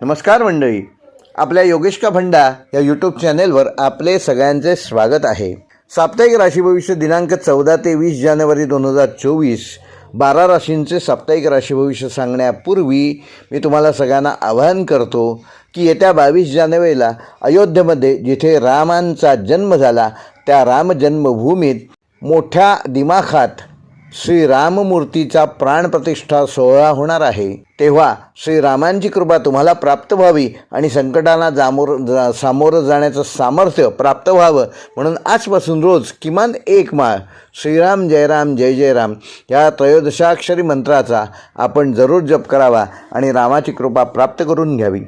नमस्कार मंडळी. आपल्या योगेश का भंडा या यूट्यूब चॅनेलवर आपले सगळ्यांचे स्वागत आहे. साप्ताहिक राशी भविष्य दिनांक चौदा ते वीस जानेवारी दोन हजार चोवीस बारा राशींचे साप्ताहिक राशी भविष्य सांगण्यापूर्वी मी तुम्हाला सगळ्यांना आवाहन करतो की येत्या बावीस जानेवारीला अयोध्येमध्ये जिथे रामांचा जन्म झाला त्या राम जन्मभूमीत मोठ्या दिमाखात श्री राममूर्तीचा प्राणप्रतिष्ठा सोहळा होणार आहे. तेव्हा श्रीरामांची कृपा तुम्हाला प्राप्त व्हावी आणि संकटांना जामोर जा सामोरं जाण्याचं सामर्थ्य प्राप्त व्हावं म्हणून आजपासून रोज किमान एक माळ श्रीराम जयराम जय जयराम या त्रयोदशाक्षरी मंत्राचा आपण जरूर जप करावा आणि रामाची कृपा प्राप्त करून घ्यावी.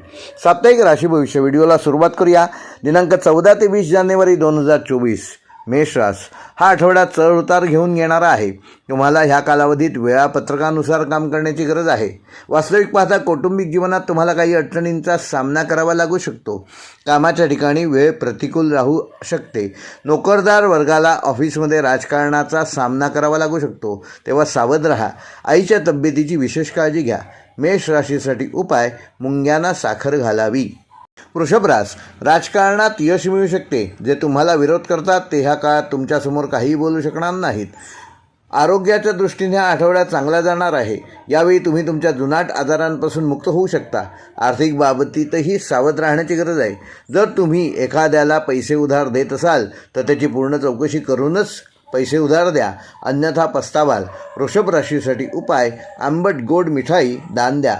साप्ताहिक राशी भविष्य व्हिडिओला सुरुवात करूया. दिनांक चौदा ते वीस जानेवारी दोन हजार चोवीस. मेषरास. हा आठवडा चढ उतार घेऊन येणारा आहे. तुम्हाला ह्या कालावधीत वेळापत्रकानुसार काम करण्याची गरज आहे. वास्तविक पाहता कौटुंबिक जीवनात तुम्हाला काही अडचणींचा सामना करावा लागू शकतो. कामाच्या ठिकाणी वेळ प्रतिकूल राहू शकते. नोकरदार वर्गाला ऑफिसमध्ये राजकारणाचा सामना करावा लागू शकतो. तेव्हा सावध राहा. आईच्या तब्येतीची विशेष काळजी घ्या. मेष राशीसाठी उपाय मुंग्यांना साखर घालावी. वृषभरास राजकारणात यश मिळू शकते. जे तुम्हाला विरोध करतात ते ह्या काळात तुमच्यासमोर काहीही बोलू शकणार नाहीत. आरोग्याच्या दृष्टीने हा आठवडा चांगला जाणार आहे. यावेळी तुम्ही तुमच्या जुनाट आजारांपासून मुक्त होऊ शकता. आर्थिक बाबतीतही सावध राहण्याची गरज आहे. जर तुम्ही एखाद्याला पैसे उधार देत असाल तर त्याची पूर्ण चौकशी करूनच पैसे उधार द्या. अन्यथा पस्तावाल. वृषभ राशीसाठी उपाय आंबट गोड मिठाई दान द्या.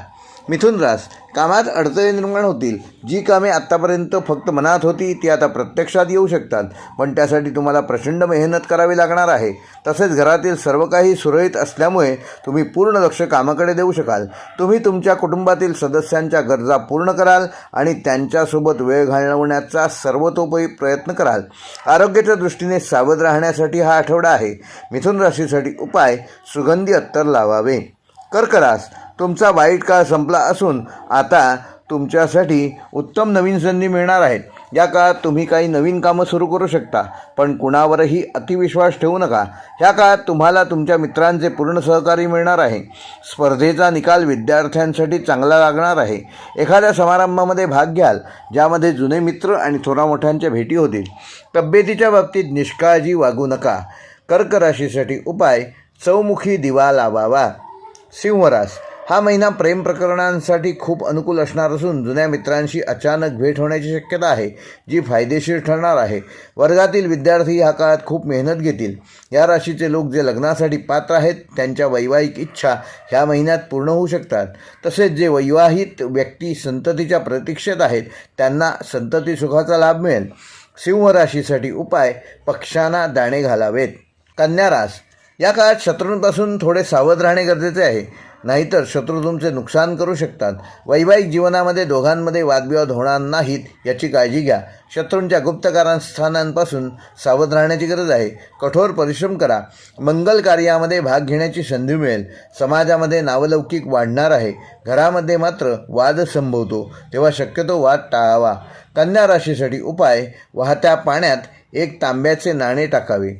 मिथुन रास कामात अडचणी निर्माण होतील. जी कामे आत्तापर्यंत फक्त मनात होती ती आता प्रत्यक्षात येऊ शकतात. पण त्यासाठी तुम्हाला प्रचंड मेहनत करावी लागणार आहे. तसेच घरातील सर्व काही सुरळीत असल्यामुळे तुम्ही पूर्ण लक्ष कामाकडे देऊ शकाल. तुम्ही तुमच्या कुटुंबातील सदस्यांच्या गरजा पूर्ण कराल आणि त्यांच्यासोबत वेळ घालवण्याचा सर्वतोपरी प्रयत्न कराल. आरोग्याच्या दृष्टीने सावध राहण्यासाठी हा आठवडा आहे. मिथुन राशीसाठी उपाय सुगंधी अत्तर लावावे. कर्करास तुमचा वाईट काळ संपला असून आता तुमच्यासाठी उत्तम नवीन संधी मिळणार आहेत. या काळात तुम्ही काही नवीन कामं सुरू करू शकता पण कुणावरही अतिविश्वास ठेवू नका. ह्या काळात तुम्हाला तुमच्या मित्रांचे पूर्ण सहकार्य मिळणार आहे. स्पर्धेचा निकाल विद्यार्थ्यांसाठी चांगला लागणार आहे. एखाद्या समारंभामध्ये भाग घ्याल ज्यामध्ये जुने मित्र आणि थोरा मोठ्यांच्या भेटी होतील. तब्येतीच्या बाबतीत निष्काळजी वागू नका. कर्क राशीसाठी उपाय चौमुखी दिवा लावावा. सिंहरास हा महिना प्रेम प्रकरणांसाठी खूप अनुकूल असणार असून जुन्या मित्रांशी अचानक भेट होण्याची शक्यता आहे जी फायदेशीर ठरणार आहे. वर्गातील विद्यार्थी ह्या काळात खूप मेहनत घेतील. या राशीचे लोक जे लग्नासाठी पात्र आहेत त्यांच्या वैवाहिक इच्छा ह्या महिन्यात पूर्ण होऊ शकतात. तसेच जे वैवाहित व्यक्ती संततीच्या प्रतीक्षेत आहेत त्यांना संतती सुखाचा लाभ मिळेल. सिंह राशीसाठी उपाय पक्ष्यांना दाणे घालावेत. कन्या रास. या काळात शत्रूंपासून थोडे सावध राहणे गरजेचे आहे. नाहीतर शत्रू तुमचे नुकसान करू शकतात. वैवाहिक जीवनामध्ये दोघांमध्ये वादविवाद होणार नाहीत याची काळजी घ्या. शत्रूंच्या गुप्तकारस्थानांपासून सावध राहण्याची गरज आहे. कठोर परिश्रम करा. मंगल कार्यामध्ये भाग घेण्याची संधी मिळेल. समाजामध्ये नावलौकिक वाढणार आहे. घरामध्ये मात्र वाद संभवतो. तेव्हा शक्यतो वाद टाळावा. कन्या राशीसाठी उपाय. वाहत्या पाण्यात एक तांब्याचे नाणे टाकावे.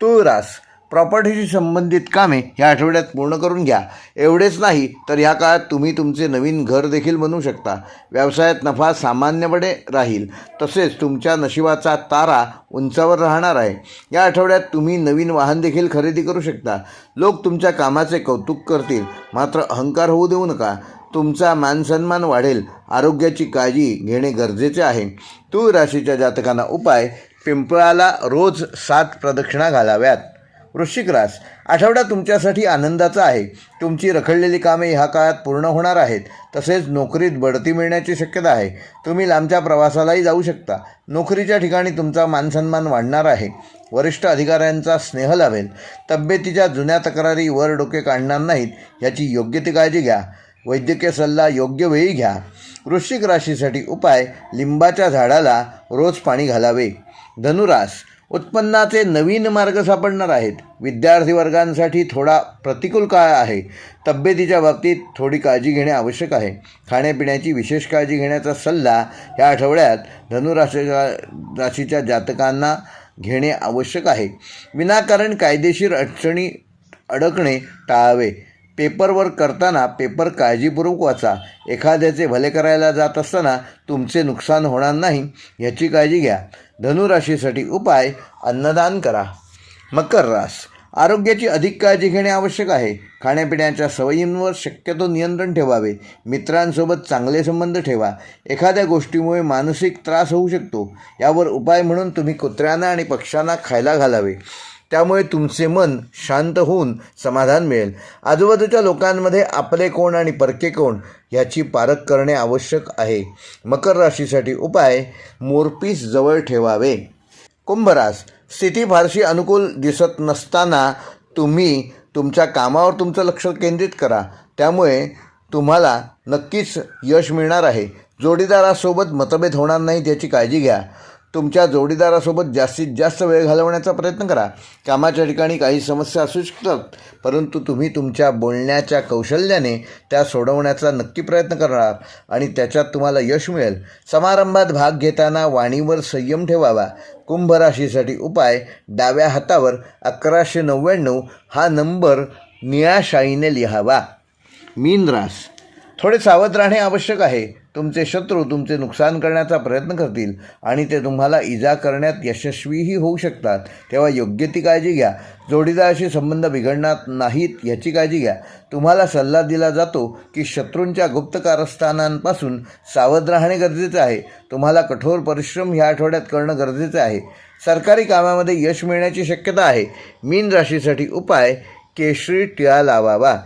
तूळ रास प्रॉपर्टीशी संबंधित कामे ह्या आठवड्यात पूर्ण करून घ्या. एवढेच नाही तर ह्या काळात तुम्ही तुमचे नवीन घर देखील बनवू शकता. व्यवसायात नफा सामान्यपणे राहील. तसेच तुमच्या नशिबाचा तारा उंचावर राहणार आहे. या आठवड्यात तुम्ही नवीन वाहन देखील खरेदी करू शकता. लोक तुमच्या कामाचे कौतुक करतील. मात्र अहंकार होऊ देऊ नका. तुमचा मानसन्मान वाढेल. आरोग्याची काळजी घेणे गरजेचे आहे. तूळ राशीच्या जातकांना उपाय पिंपळाला रोज सात प्रदक्षिणा घालाव्यात. वृश्चिक रास आठवडा तुमच्यासाठी आनंदाचा आहे. तुमची रखडलेली कामे ह्या काळात पूर्ण होणार आहेत. तसेच नोकरीत बढती मिळण्याची शक्यता आहे. तुम्ही लांबच्या प्रवासालाही जाऊ शकता. नोकरीच्या ठिकाणी तुमचा मानसन्मान वाढणार आहे. वरिष्ठ अधिकाऱ्यांचा स्नेह लाभेल. तब्येतीच्या जुन्या तक्रारी वर डोके काढणार नाहीत याची योग्य ती काळजी घ्या. वैद्यकीय सल्ला योग्य वेळी घ्या. वृश्चिक राशीसाठी उपाय लिंबाच्या झाडाला रोज पाणी घालावे. धनुरास उत्पन्नाचे नवीन मार्ग सापडणार आहेत. विद्यार्थी वर्गांसाठी थोडा प्रतिकूल काळ आहे. तब्येतीच्या बाबतीत थोडी काळजी घेणे आवश्यक आहे. खाण्यापिण्याची विशेष काळजी घेण्याचा सल्ला या आठवड्यात धनुराशीच्या राशीच्या जातकांना घेणे आवश्यक आहे. विनाकारण कायदेशीर अडचणी अडकणे टाळावे. पेपरवर करताना पेपर काळजीपूर्वक वाचा. एखाद्याचे भले करायला जात असताना तुमचे नुकसान होणार नाही याची काळजी घ्या. धनुराशीसाठी उपाय अन्नदान करा. मकर रास. आरोग्याची अधिक काळजी घेणे आवश्यक आहे. खाण्यापिण्याच्या सवयींवर शक्यतो नियंत्रण ठेवावे. मित्रांसोबत चांगले संबंध ठेवा. एखाद्या गोष्टीमुळे मानसिक त्रास होऊ शकतो. यावर उपाय म्हणून तुम्ही कुत्र्यांना आणि पक्ष्यांना खायला घालावे. त्यामुळे तुमचे मन शांत होऊन समाधान मिळेल. आजूबाजूच्या लोकांमध्ये आपले कोण आणि परके कोण याची पारख करणे आवश्यक आहे. मकर राशीसाठी उपाय मोरपीस जवळ ठेवावे. कुंभरास स्थिती फारशी अनुकूल दिसत नसताना तुम्ही तुमच्या कामावर तुमचं लक्ष केंद्रित करा. त्यामुळे तुम्हाला नक्कीच यश मिळणार आहे. जोडीदारासोबत मतभेद होणार नाहीत याची काळजी घ्या. तुमच्या जोडीदारासोबत जास्तीत जास्त वेळ घालवण्याचा प्रयत्न करा. कामाच्या ठिकाणी काही समस्या असू शकतात परंतु तुम्ही तुमच्या बोलण्याच्या कौशल्याने त्या सोडवण्याचा नक्की प्रयत्न करणार आणि त्याच्यात तुम्हाला यश मिळेल. समारंभात भाग घेताना वाणीवर संयम ठेवावा. कुंभ राशीसाठी उपाय डाव्या हातावर अकराशे नव्याण्णव हा नंबर निळ्या शाईने लिहावा. मीन रास. थोडे सावध राहणे आवश्यक आहे. तुमचे शत्रू तुमचे नुकसान करण्याचा प्रयत्न करतील आणि ते तुम्हाला इजा करण्यात यशस्वीही होऊ शकतात. तेव्हा योग्य ती काळजी घ्या. जोडीदाराशी संबंध बिघडणार नाहीत याची काळजी घ्या. तुम्हाला सल्ला दिला जातो की शत्रूंच्या गुप्त कारस्थानांपासून सावध राहणे गरजेचे आहे. तुम्हाला कठोर परिश्रम ह्या आठवड्यात करणं गरजेचं आहे. सरकारी कामामध्ये यश मिळण्याची शक्यता आहे. मीन राशीसाठी उपाय केशरी टिळा लावावा.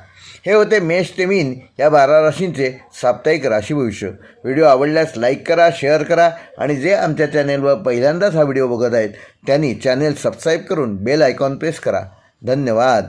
हे होते मेष ते मीन. या बारा राशींचे साप्ताहिक राशी भविष्य. व्हिडिओ आवडल्यास लाईक करा शेअर करा आणि जे आमच्या चॅनेलवर पहिल्यांदाच हा व्हिडिओ बघत आहेत त्यांनी चॅनेल सबस्क्राईब करून बेल आयकॉन प्रेस करा. धन्यवाद.